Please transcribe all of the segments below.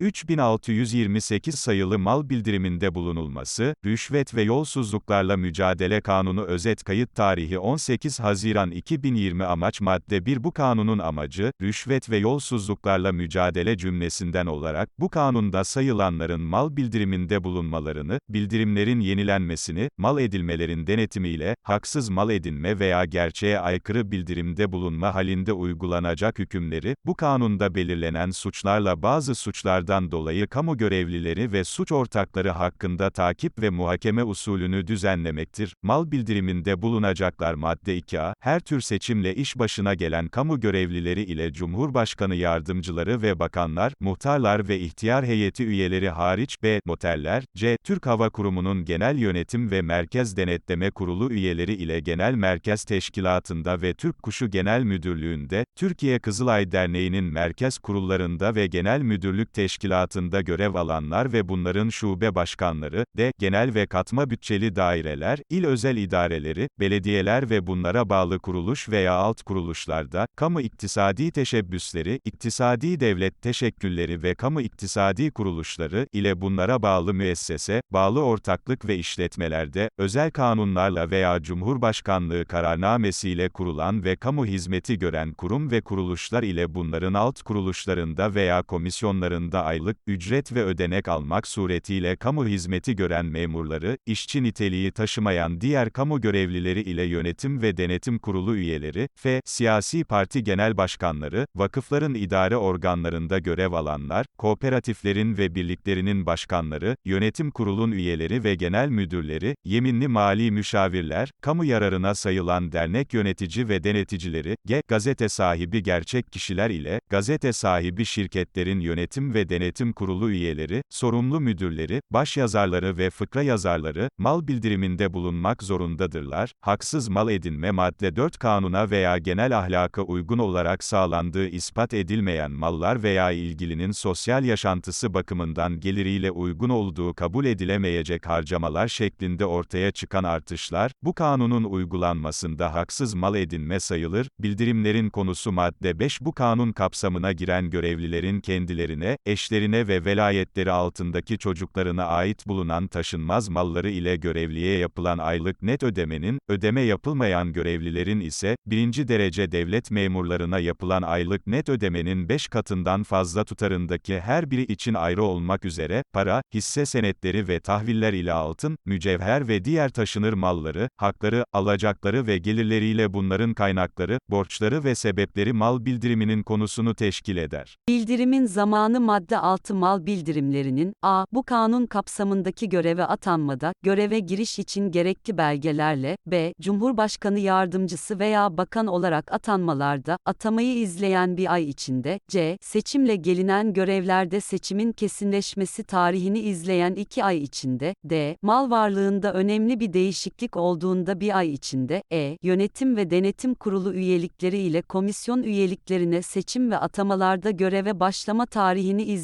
3628 sayılı mal bildiriminde bulunulması, Rüşvet ve Yolsuzluklarla Mücadele Kanunu özet kayıt tarihi 18 Haziran 2020 amaç madde 1 Bu kanunun amacı, rüşvet ve yolsuzluklarla mücadele cümlesinden olarak, bu kanunda sayılanların mal bildiriminde bulunmalarını, bildirimlerin yenilenmesini, mal edilmelerin denetimiyle, haksız mal edinme veya gerçeğe aykırı bildirimde bulunma halinde uygulanacak hükümleri, bu kanunda belirlenen suçlarla bazı suçlardan dolayı kamu görevlileri ve suç ortakları hakkında takip ve muhakeme usulünü düzenlemektir. Mal bildiriminde bulunacaklar madde 2a, her tür seçimle iş başına gelen kamu görevlileri ile Cumhurbaşkanı yardımcıları ve bakanlar, muhtarlar ve ihtiyar heyeti üyeleri hariç, b. noterler, c. Türk Hava Kurumu'nun Genel Yönetim ve Merkez Denetleme Kurulu üyeleri ile Genel Merkez Teşkilatı'nda ve Türk Kuşu Genel Müdürlüğü'nde, Türkiye Kızılay Derneği'nin merkez kurullarında ve genel müdürlük teşkilatında görev alanlar ve bunların şube başkanları, d. genel ve katma bütçeli daireler, il özel idareleri, belediyeler ve bunlara bağlı kuruluş veya alt kuruluşlarda, kamu iktisadi teşebbüsleri, iktisadi devlet teşekkülleri ve kamu iktisadi kuruluşları ile bunlara bağlı müessese, bağlı ortaklık ve işletmelerde, özel kanunlarla veya Cumhurbaşkanlığı kararnamesiyle kurulan ve kamu hizmeti gören kurum ve kuruluşlar ile bunların alt kuruluşlarında veya komisyonlarında aylık, ücret ve ödenek almak suretiyle kamu hizmeti gören memurları, işçi niteliği taşımayan diğer kamu görevlileri ile yönetim ve denetim kurulu üyeleri, f. siyasi parti genel başkanları, vakıfların idare organlarında görev alanlar, kooperatiflerin ve birliklerinin başkanları, yönetim kurulun üyeleri ve genel müdürleri, yeminli mali müşavirler, kamu yararına sayılan dernek yönetici ve deneticileri, g. gazete sahibi gerçek kişiler ile, gazete sahibi şirketlerin yönetim ve denetim kurulu üyeleri, sorumlu müdürleri, başyazarları ve fıkra yazarları, mal bildiriminde bulunmak zorundadırlar. Haksız mal edinme madde 4 kanuna veya genel ahlaka uygun olarak sağlandığı ispat edilmeyen mallar veya ilgilinin sosyal yaşantısı bakımından geliriyle uygun olduğu kabul edilemeyecek harcamalar şeklinde ortaya çıkan artışlar, bu kanunun uygulanmasında haksız mal edinme sayılır. Bildirimlerin konusu madde 5 bu kanun kapsamına giren görevlilerin kendilerine, eşlerine ve velayetleri altındaki çocuklarına ait bulunan taşınmaz malları ile görevliye yapılan aylık net ödemenin, ödeme yapılmayan görevlilerin ise, birinci derece devlet memurlarına yapılan aylık net ödemenin 5 katından fazla tutarındaki her biri için ayrı olmak üzere, para, hisse senetleri ve tahviller ile altın, mücevher ve diğer taşınır malları, hakları, alacakları ve gelirleriyle bunların kaynakları, borçları ve sebepleri mal bildiriminin konusunu teşkil eder. Bildirimin zamanı madde 6 mal bildirimlerinin, a. Bu kanun kapsamındaki göreve atanmada, göreve giriş için gerekli belgelerle, b. Cumhurbaşkanı yardımcısı veya bakan olarak atanmalarda, atamayı izleyen bir ay içinde, c. Seçimle gelinen görevlerde seçimin kesinleşmesi tarihini izleyen iki ay içinde, d. Mal varlığında önemli bir değişiklik olduğunda bir ay içinde, e. Yönetim ve denetim kurulu üyelikleri ile komisyon üyeliklerine seçim ve atamalarda göreve başlama tarihini izleyen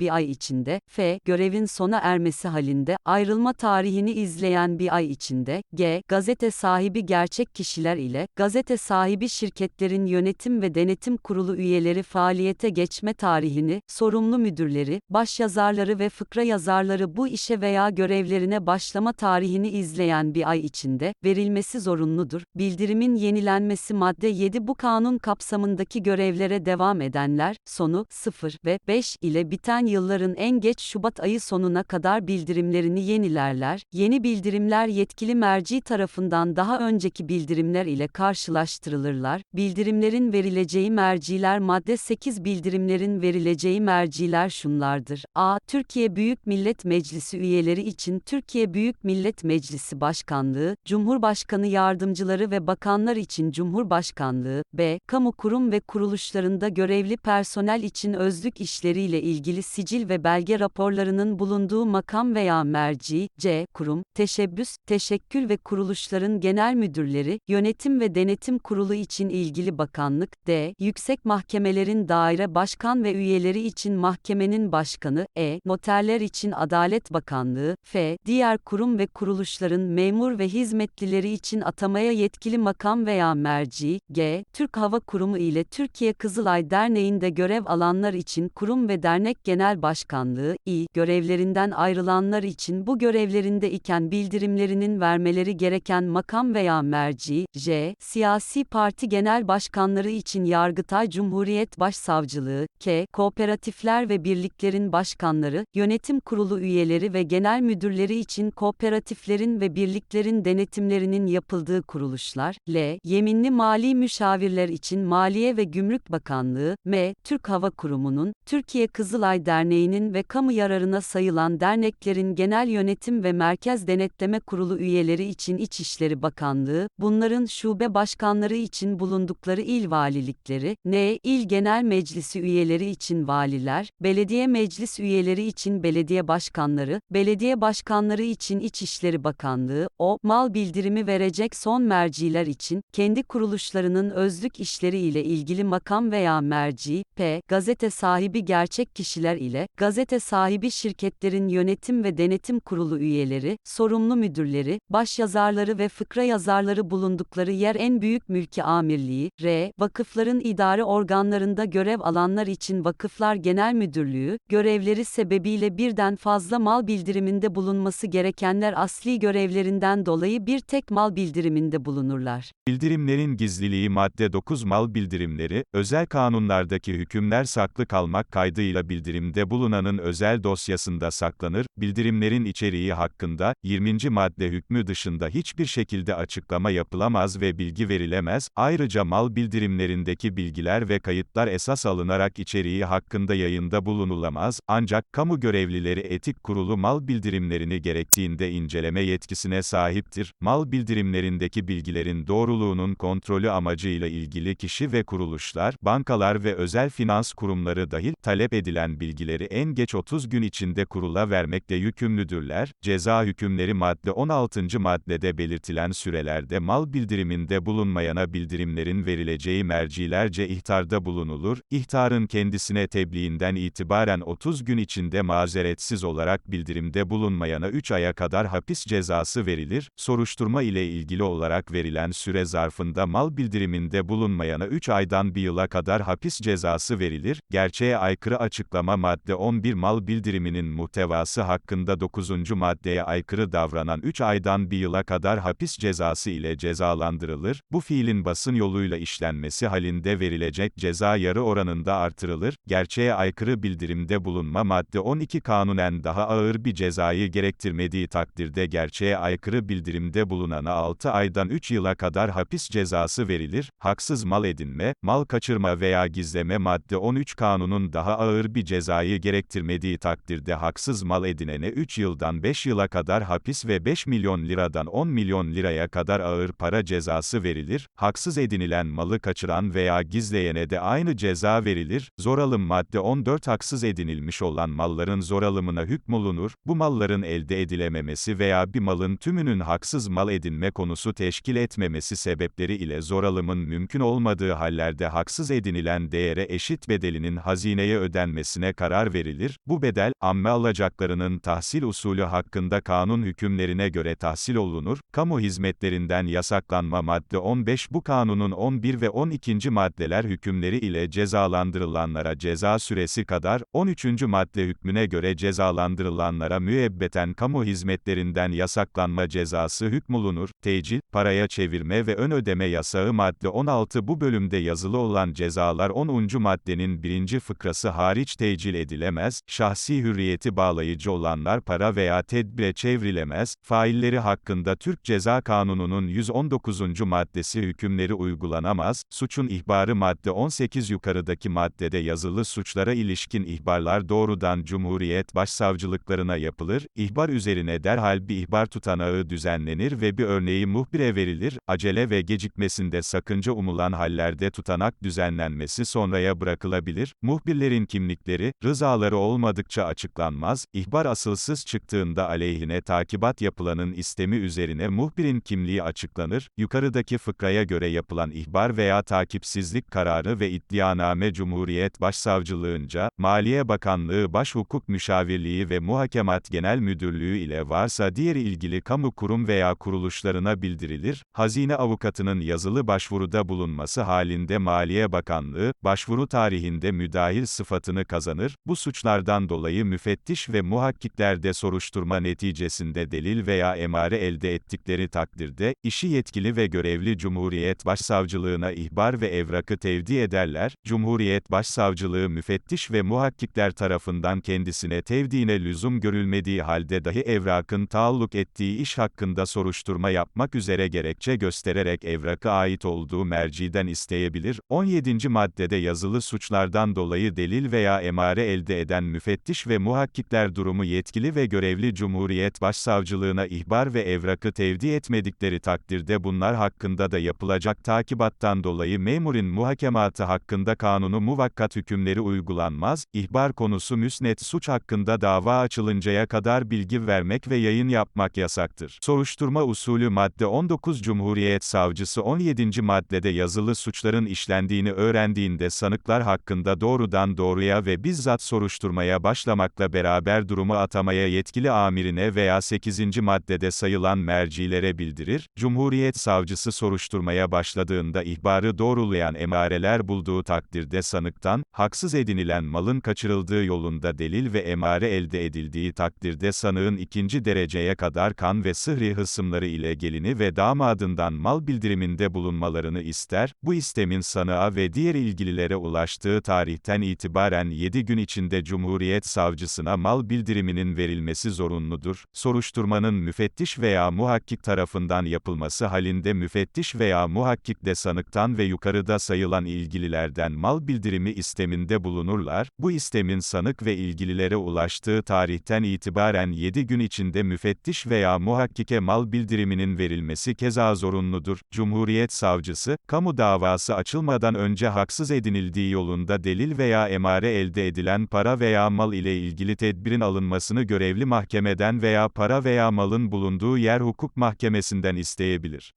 bir ay içinde, f. Görevin sona ermesi halinde, ayrılma tarihini izleyen bir ay içinde, g. Gazete sahibi gerçek kişiler ile, gazete sahibi şirketlerin yönetim ve denetim kurulu üyeleri faaliyete geçme tarihini, sorumlu müdürleri, başyazarları ve fıkra yazarları bu işe veya görevlerine başlama tarihini izleyen bir ay içinde, verilmesi zorunludur. Bildirimin yenilenmesi madde 7 bu kanun kapsamındaki görevlere devam edenler, sonu 0 ve 5 ile biten yılların en geç Şubat ayı sonuna kadar bildirimlerini yenilerler. Yeni bildirimler yetkili merci tarafından daha önceki bildirimler ile karşılaştırılırlar. Bildirimlerin verileceği merciler madde 8 bildirimlerin verileceği merciler şunlardır. A. Türkiye Büyük Millet Meclisi üyeleri için Türkiye Büyük Millet Meclisi Başkanlığı, Cumhurbaşkanı yardımcıları ve bakanlar için Cumhurbaşkanlığı, B. Kamu kurum ve kuruluşlarında görevli personel için özlük işleriyle ilgili sicil ve belge raporlarının bulunduğu makam veya merci, C. Kurum, teşebbüs, teşekkül ve kuruluşların genel müdürleri, yönetim ve denetim kurulu için ilgili bakanlık, D. Yüksek mahkemelerin daire başkan ve üyeleri için mahkemenin başkanı, E. Noterler için Adalet Bakanlığı, F. Diğer kurum ve kuruluşların memur ve hizmetlileri için atamaya yetkili makam veya merci, G. Türk Hava Kurumu ile Türkiye Kızılay Derneği'nde görev alanlar için kurum ve dernek dernek genel başkanlığı, İ, görevlerinden ayrılanlar için bu görevlerinde iken bildirimlerinin vermeleri gereken makam veya merci, J, siyasi parti genel başkanları için Yargıtay Cumhuriyet Başsavcılığı, K, kooperatifler ve birliklerin başkanları, yönetim kurulu üyeleri ve genel müdürleri için kooperatiflerin ve birliklerin denetimlerinin yapıldığı kuruluşlar, L, yeminli mali müşavirler için Maliye ve Gümrük Bakanlığı, M, Türk Hava Kurumu'nun, Türkiye Kızılay Derneği'nin ve kamu yararına sayılan derneklerin genel yönetim ve merkez denetleme kurulu üyeleri için İçişleri Bakanlığı, bunların şube başkanları için bulundukları il valilikleri, N, il genel meclisi üyeleri için valiler, belediye meclis üyeleri için belediye başkanları, belediye başkanları için İçişleri Bakanlığı, O, mal bildirimi verecek son merciler için, kendi kuruluşlarının özlük işleri ile ilgili makam veya merci, P, gazete sahibi gerçek kişiler ile, gazete sahibi şirketlerin yönetim ve denetim kurulu üyeleri, sorumlu müdürleri, başyazarları ve fıkra yazarları bulundukları yer en büyük mülki amirliği, R, vakıfların idare organlarında görev alanlar için Vakıflar Genel Müdürlüğü, görevleri sebebiyle birden fazla mal bildiriminde bulunması gerekenler asli görevlerinden dolayı bir tek mal bildiriminde bulunurlar. Bildirimlerin gizliliği madde 9 mal bildirimleri, özel kanunlardaki hükümler saklı kalmak kaydıyla bildirimde bulunanın özel dosyasında saklanır, bildirimlerin içeriği hakkında, 20. madde hükmü dışında hiçbir şekilde açıklama yapılamaz ve bilgi verilemez, ayrıca mal bildirimlerindeki bilgiler ve kayıtlar esas alınarak içeriği hakkında yayında bulunulamaz, ancak, kamu görevlileri etik kurulu mal bildirimlerini gerektiğinde inceleme yetkisine sahiptir, mal bildirimlerindeki bilgilerin doğruluğunun kontrolü amacıyla ilgili kişi ve kuruluşlar, bankalar ve özel finans kurumları dahil, talep edilen bilgileri en geç 30 gün içinde kurula vermekle yükümlüdürler, ceza hükümleri madde 16. maddede belirtilen sürelerde mal bildiriminde bulunmayana bildirimlerin verileceği mercilerce ihtarda bulunulur, ihtarın kendisine tebliğinden itibaren 30 gün içinde mazeretsiz olarak bildirimde bulunmayana 3 aya kadar hapis cezası verilir, soruşturma ile ilgili olarak verilen süre zarfında mal bildiriminde bulunmayana 3 aydan 1 yıla kadar hapis cezası verilir, gerçeğe aykırı açıklama madde 11 mal bildiriminin muhtevası hakkında 9. maddeye aykırı davranan 3 aydan 1 yıla kadar hapis cezası ile cezalandırılır, bu fiilin basın yoluyla işlenmesi halinde verilecek ceza yarı oranında artırılır, gerçeğe aykırı bildirimde bulunma madde 12 kanunen daha ağır bir cezayı gerektirmediği takdirde gerçeğe aykırı bildirimde bulunana 6 aydan 3 yıla kadar hapis cezası verilir, haksız mal edinme, mal kaçırma veya gizleme madde 13 kanunun daha ağır bir cezayı gerektirmediği takdirde haksız mal edinene 3 yıldan 5 yıla kadar hapis ve 5 milyon liradan 10 milyon liraya kadar ağır para cezası verilir, haksız edinilen malı kaçıran veya gizleyene de aynı ceza verilir, zor alım madde 14 haksız edinilmiş olan malların zor alımına hükmolunur, bu malların elde edilememesi veya bir malın tümünün haksız mal edinme konusu teşkil etmemesi sebepleri ile zor alımın mümkün olmadığı hallerde haksız edinilen değere eşit bedelinin hazineye ödenmesine karar verilir, bu bedel, amme alacaklarının tahsil usulü hakkında kanun hükümlerine göre tahsil olunur, kamu hizmetlerinden yasaklanma madde 15 bu kanunun 11 ve 12. maddeler hükümleri ile cezalandırılanlara ceza süresi kadar, 13. madde hükmüne göre cezalandırılanlara müebbeten kamu hizmetlerinden yasaklanma cezası hükmolunur, tecil, paraya çevirme ve ön ödeme yasağı madde 16 bu bölümde yazılı olan cezalar 10. maddenin birinci fıkrası hariç tecil edilemez, şahsi hürriyeti bağlayıcı olanlar para veya tedbire çevrilemez, failleri hakkında Türk Ceza Kanunu'nun 119. maddesi hükümleri uygulanamaz, suçun ihbarı madde 18 yukarıdaki maddede yazılı suçlara ilişkin ihbarlar doğrudan Cumhuriyet Başsavcılıklarına yapılır, ihbar üzerine derhal bir ihbar tutanağı düzenlenir ve bir örneği muhbire verilir, acele ve gecikmesinde sakınca umulan hallerde tutanak düzenlenmesi sonraya bırakılabilir, muhbirlerin kimlikleri, rızaları olmadıkça açıklanmaz, ihbar asılsız çıktığında aleyhine takibat yapılanın istemi üzerine muhbirin kimliği açıklanır, yukarıdaki fıkraya göre yapılan ihbar veya takipsizlik kararı ve iddianame Cumhuriyet Başsavcılığınca, Maliye Bakanlığı Başhukuk Müşavirliği ve Muhakemat Genel Müdürlüğü ile varsa diğer ilgili kamu kurum veya kuruluşlarına bildirilir, hazine avukatının yazılı başvuruda bulunması halinde Maliye Bakanlığı, başvuru tarihinde müdahil sıfatını kazanır, bu suçlardan dolayı müfettiş ve muhakkiklerde soruşturma neticesinde delil veya emare elde ettikleri takdirde, işi yetkili ve görevli Cumhuriyet Başsavcılığına ihbar ve evrakı tevdi ederler, Cumhuriyet Başsavcılığı müfettiş ve muhakkikler tarafından kendisine tevdiine lüzum görülmediği halde dahi evrakın taalluk ettiği iş hakkında soruşturma yapmak üzere gerekçe göstererek evrakı ait olduğu merciden isteyebilir. 17. maddede yazılı suçlardan dolayı delil veya emare elde eden müfettiş ve muhakkikler durumu yetkili ve görevli Cumhuriyet Başsavcılığına ihbar ve evrakı tevdi etmedikleri takdirde bunlar hakkında da yapılacak takibattan dolayı memurin muhakematı hakkında kanunu muvakkat hükümleri uygulanmaz, ihbar konusu müsnet suç hakkında dava açılıncaya kadar bilgi vermek ve yayın yapmak yasaktır. Soruşturma usulü madde 19 Cumhuriyet Savcısı 17. maddede yazılı suçların işlendiğini öğrendiğinde sanıklar hakkında doğrudan doğruya ve bizzat soruşturmaya başlamakla beraber durumu atamaya yetkili amirine veya 8. maddede sayılan mercilere bildirir, Cumhuriyet Savcısı soruşturmaya başladığında ihbarı doğrulayan emareler bulduğu takdirde sanıktan, haksız edinilen malın kaçırıldığı yolunda delil ve emare elde edildiği takdirde sanığın ikinci dereceye kadar kan ve sıhri hısımları ile gelini ve damadından mal bildiriminde bulunmalarını ister, bu istemin sanığa ve diğer ilgililere ulaştığı tarihten itibaren 7 gün içinde Cumhuriyet Savcısına mal bildiriminin verilmesi zorunludur. Soruşturmanın müfettiş veya muhakkik tarafından yapılması halinde müfettiş veya muhakkik de sanıktan ve yukarıda sayılan ilgililerden mal bildirimi isteminde bulunurlar. Bu istemin sanık ve ilgililere ulaştığı tarihten itibaren 7 gün içinde müfettiş veya muhakkike mal bildiriminin verilmesi keza zorunludur. Cumhuriyet Savcısı, kamu davası açılmadan önce haksız edinildiği yolunda delil veya emare elde edilen para veya mal ile ilgili tedbirin alınmasını görevli mahkemeden veya para veya malın bulunduğu yer hukuk mahkemesinden isteyebilir.